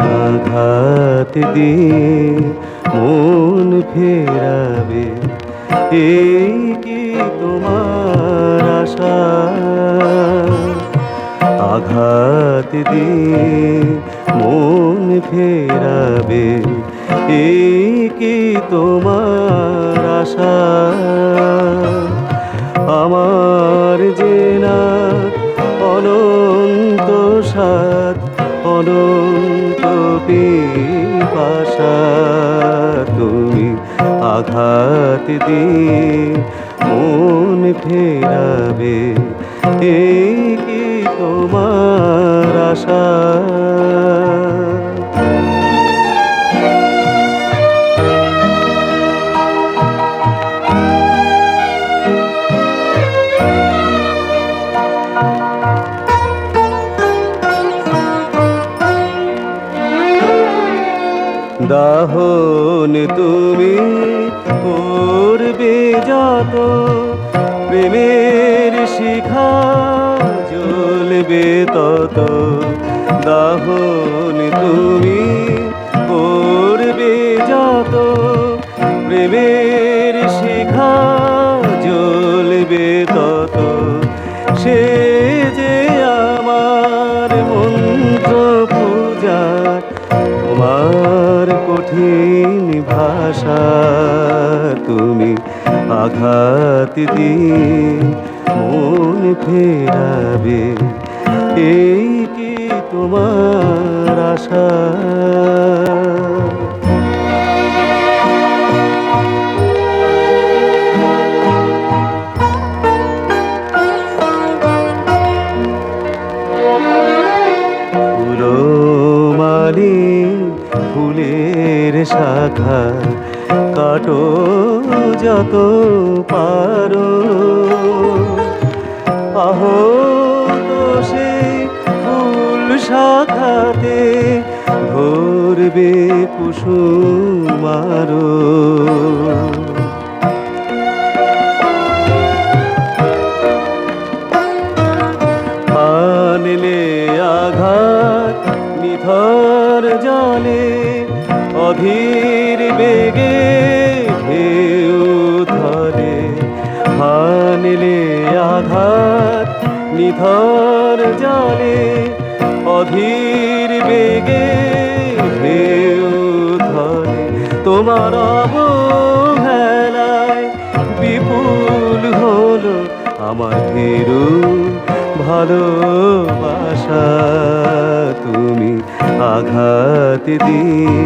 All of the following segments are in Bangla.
আঘাত দিয়ে মন ফেরাবে। এই কি তোমার আশা? আঘাত দিয়ে মন ফেরাবে। এই কি তোমার আশা? আমার জেনা অনন্ত সাত, অনন্ত পিপাসা তুমি আঘাত দিয়ে মন ফেরাবে এই কি তোমার আশা? দাহন তুমি করবে যত প্রেমের শিখা জ্বলবে তত। দাহন ভাষা তুমি আঘাত দিয়ে মন ফেরাবে। এই কি তোমার আশা? ফুলো ফুলের শাখা কাটো যত পারো। আহো সেই ফুল শাখাতে ধরবে কুসুমারো আনলে আঘাত নিথর জলে অধীর আনলে আঘাত নিথর জলে অধীর বেগে ধরে। তোমার অবহেলায় বিপুল হলো আমার ফেরু ভালোবাসা। তুমি আঘাত দিয়ে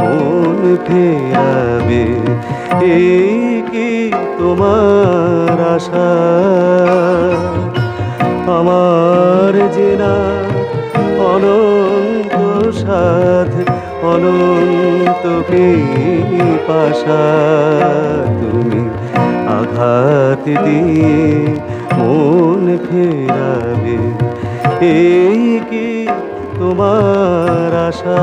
মন ফেরাবে এই কি তোমার আশা? আমার জেনা অনন্ত সাধ, অনন্ত পাশা তুমি আঘাত দিয়ে মন ফেরাবে, এই তোমার আশা।